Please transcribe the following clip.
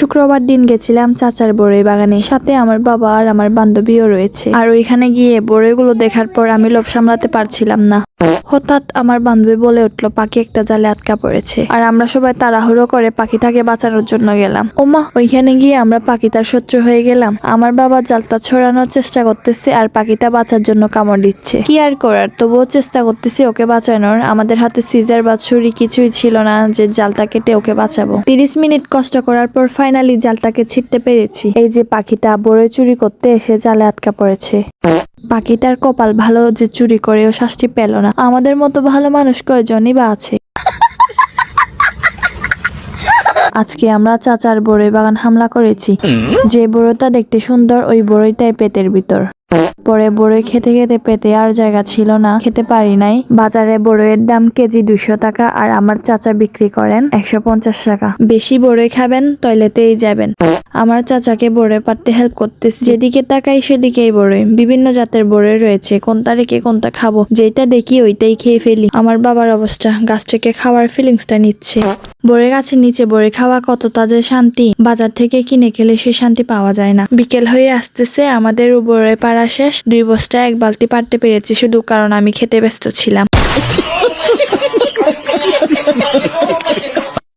শুক্রবার দিন গেছিলাম চাচার বড়ই বাগানে। সাথে আমার বাবা আর আমার বান্ধবীও রয়েছে। আর ওইখানে গিয়ে বড়ইগুলো দেখার পর আমি লোভ সামলাতে পারছিলাম না। হঠাৎ আমার বান্ধবী বলে উঠল, পাখি একটা জালে আটকা পড়েছে। আর আমরা সবাই তাড়াহুড়ো করে পাখিটাকে বাঁচানোর জন্য গেলাম। ওমা, ওইখানে গিয়ে আমরা পাখিটার শত্রু হয়ে গেলাম। আমার বাবা জালটা ছড়ানোর চেষ্টা করতেছে আর পাখিটা বাঁচার জন্য কামড় দিচ্ছে। কি আর করার? তবুও চেষ্টা করতেছি ওকে বাঁচানোর। আমাদের হাতে সিজার বা ছুরি কিছুই ছিল না যে জালটা কেটে ওকে বাঁচাবো। তিরিশ মিনিট কষ্ট করার পর ফাইনালি জালটাকে ছিটতে পেরেছি। এই যে পাখিটা বড়ই চুরি করতে এসে জালে আটকা পড়েছে। পাখিটার কপাল ভালো যে চুরি করেও শাস্তি পেল না। আমাদের মতো ভালো মানুষ কয়জনই বা আছে? আজকে আমরা চাচার বড়ই বাগান হামলা করেছি। যে বড়োটা দেখতে সুন্দর ওই বড়ইটাই পেটের ভিতর। পরে বড়ই খেতে খেতে পেতে আর জায়গা ছিল না। খেতে পারি নাই। বাজারে বড়ইয়ের দাম কেজি দুশো টাকা আর আমার চাচা বিক্রি করেন একশো পঞ্চাশ টাকা। বেশি বড়ই খাবেন টয়লেটেই যাবেন। আমার চাচাকে বড়ই পারতে হেল্প করতেছি। যেদিকে তাকাই সেদিকেই বড়ই। বিভিন্ন জাতের বড়ই রয়েছে। কোনটা রেখে কোনটা খাব? যেটা দেখি ওইটাই খেয়ে ফেলি। আমার বাবার অবস্থা। গাছ থেকে খাওয়ার ফিলিংসটা নিচ্ছে। বড়ে গাছের নিচে বড়ে খাওয়া কতটা যে শান্তি। বাজার থেকে কিনে খেলে সে শান্তি পাওয়া যায় না। বিকেল হয়ে আসতেছে। আমাদের বড়ে পাড়া শেষ দুই বস্তা এক বালতি পারতে পেরেছি শুধু কারণ আমি খেতে ব্যস্ত ছিলাম।